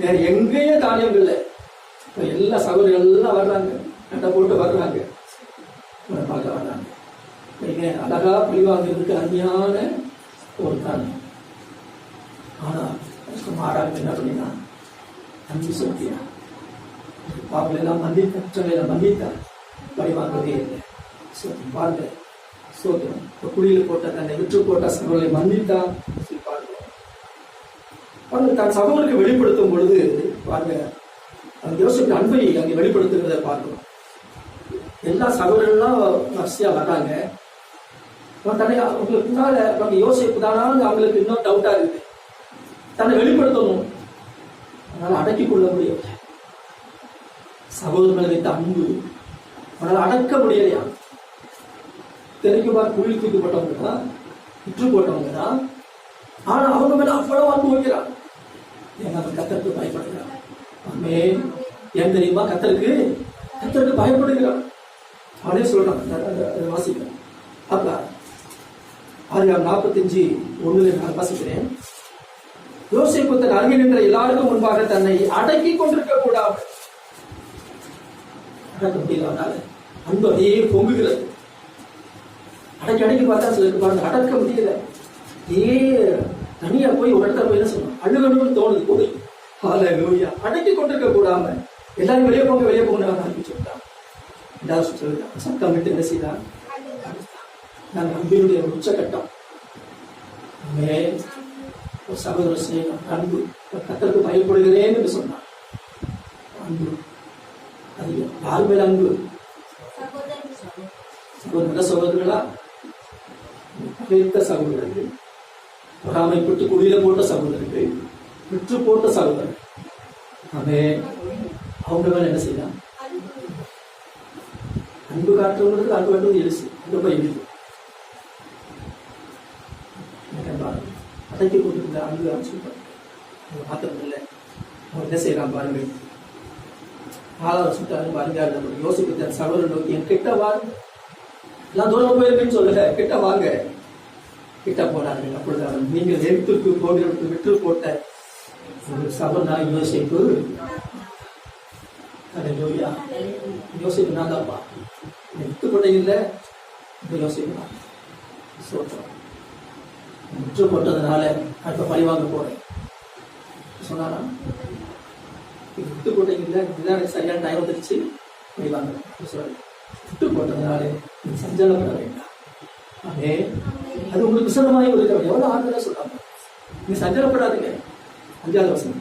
வேற எங்கேயும் தானியம் இல்லை இப்ப எல்லா சகோதரிகள் எல்லாம் வர்றாங்க. நட்டை போட்டு வர்றாங்க. பார்க்க வர்றாங்க. நீங்க அழகா பழிவாங்கிறதுக்கு அருமையான ஒரு தானியம் ஆனா மாறாங்க என்ன பண்ணினா நன்றி சொல்லியா? பாவங்களை எல்லாம் மன்னித்த குற்றங்களை மன்னித்தார் பழிவாங்கவே இல்லை. சோத்திரம் பாருங்க சோத்திரம். இப்போ குழியில் போட்ட தன்னை விற்று போட்ட சகோதரரை மன்னித்தான் அவர்கள் தன் சகோதரருக்கு வெளிப்படுத்தும் பொழுது பாருங்க அந்த அன்பை அங்கே வெளிப்படுத்துகிறத பார்க்கணும் எல்லா சகோதரர்கள்லாம் வரிசையா வர்றாங்க. அவன் தன்னை அவங்களுக்கு பின்னால நம்ம யோசிப்பு தானான்னு அவங்களுக்கு இன்னும் டவுட்டா இருக்குது. தன்னை வெளிப்படுத்தணும். அதனால அடக்கிக் கொள்ள முடியவில்லை. சகோதரர்கள் வைத்த அன்பு அவனால் அடக்க முடியலையா? தெரிக்குமார் குழி தூக்கப்பட்டவங்க தான் விற்று போட்டவங்க தான். ஆனா அவங்க மேல அவ்வளவு அன்பு வைக்கிறான். ஏன்னா கத்தருக்கு பயப்படுகிறான் ஆமே ஏன் தெரியுமா? கத்தருக்கு கத்தருக்கு பயப்படுகிறான் அவனே சொல்றான் அந்த- வாசிக்கிறேன் அப்ப ஆதிகாரம் நாற்பத்தஞ்சு ஒண்ணுல நான் வாசிக்கிறேன். யோசிப்பு தன் அருகில் நின்ற எல்லாருக்கும் முன்பாக தன்னை அடக்கி கொண்டிருக்க கூடாது. அடக்க முடியல அன்பு அப்படியே பொங்குகிறது. அடக்கி அடக்கி பார்த்தா சிலருக்கு பாருங்க அடக்க முடியல. ஏ தனியா போய் ஒரு இடத்துல போய் என்ன சொல்லணும்? அழுகணும்னு தோணுது போது. ஹalleluya. அடக்கி கொண்டிருக்க கூடாம. எல்லாரும் வெளியே போங்க வெளியே போங்க ஆரம்பிச்சு விட்டான் ரெண்டாவது சொல்லிட்டான் சத்தம் விட்டு என்ன செய்தான் நான் அன்பினுடைய உச்சகட்டம். ஒரு சகோதர சிநேகம் அன்பு கத்தருக்கு பயப்படுகிறேன் என்று சொன்னான் அன்பு. அது யார் மேல் அன்பு? சகோதர சகோதரர்களா? பகைத்த சகோதரர்கள். பொறாமைப்பட்டு குடியில போட்ட சகோதரர்கள் விற்று போட்ட சகோதரர். அவன் அவங்க மேல என்ன செய்யலாம் அன்பு காட்டுறவங்களுக்கு அன்பு காட்டுவது எரிசு ரொம்ப எளிது. அடைக்கி கொண்டிருந்த அன்பு சொல்றாங்க மாத்திரம் இல்லை அவன் என்ன செய்யலாம் பாருங்க ஆளாவது சுட்டாரு பாருங்க நம்ம யோசிப்பு தன் நோக்கி என் கிட்ட வாங்க. நான் தூரம் போயிருக்கேன்னு சொல்லல. கிட்ட வாங்க. கிட்ட போனார்கள் அப்பொழுது அவன் நீங்கள் எடுத்துக்கு போகிறது விட்டு போட்ட ஒரு சபனா யோசிப்பு. Haleluya. யோசிப்பு நான் தான்ப்பா. விட்டு போட்டீங்கல்ல இந்த யோசிப்பு தான். சொல்றோம் விட்டு போட்டதுனால அடுத்த பழி வாங்க போறேன். சொன்னாரா? விட்டு விட்டு இல்லை இதுதான் சரியான டைம் வந்துருச்சு. பழி வாங்க. சொல்றேன் விட்டு போட்டதுனால சஞ்சலப்பட வேண்டாம். அது உங்களுக்கு விசதமாய் ஒரு எவ்வளவு ஆறுதலா சொல்றாங்க. நீ சஞ்சலப்படாதீங்க அஞ்சாவது வசனம்.